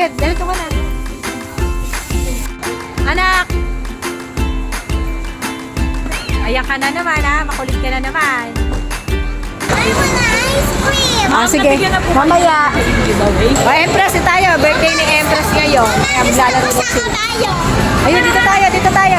Sige, dito ka na. Anak! Ayan ka na naman ha. Makulit ka na naman. I want ice cream. Ah, sige. Mamaya. O, Empress eh, tayo. Birthday ni Empress ngayon. Kaya maglalaro na sila. tayo? Ayun, dito tayo, dito tayo.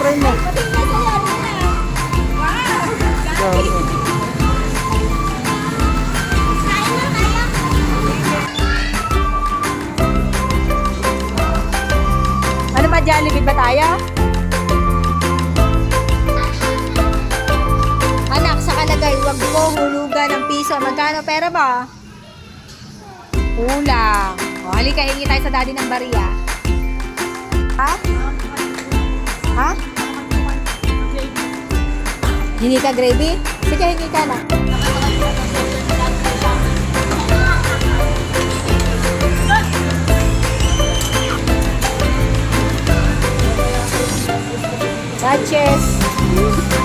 Frame mo? Ano ba, Jollibee ba tayo? Anak, sa kalagay, wag mo hulugan ng piso. Magkano pera ba? Kulang. O, halika, hingi tayo sa daddy ng bariya. Ha? Ha? Hingi ka gravy? Sige, hingi ka na. Duchess.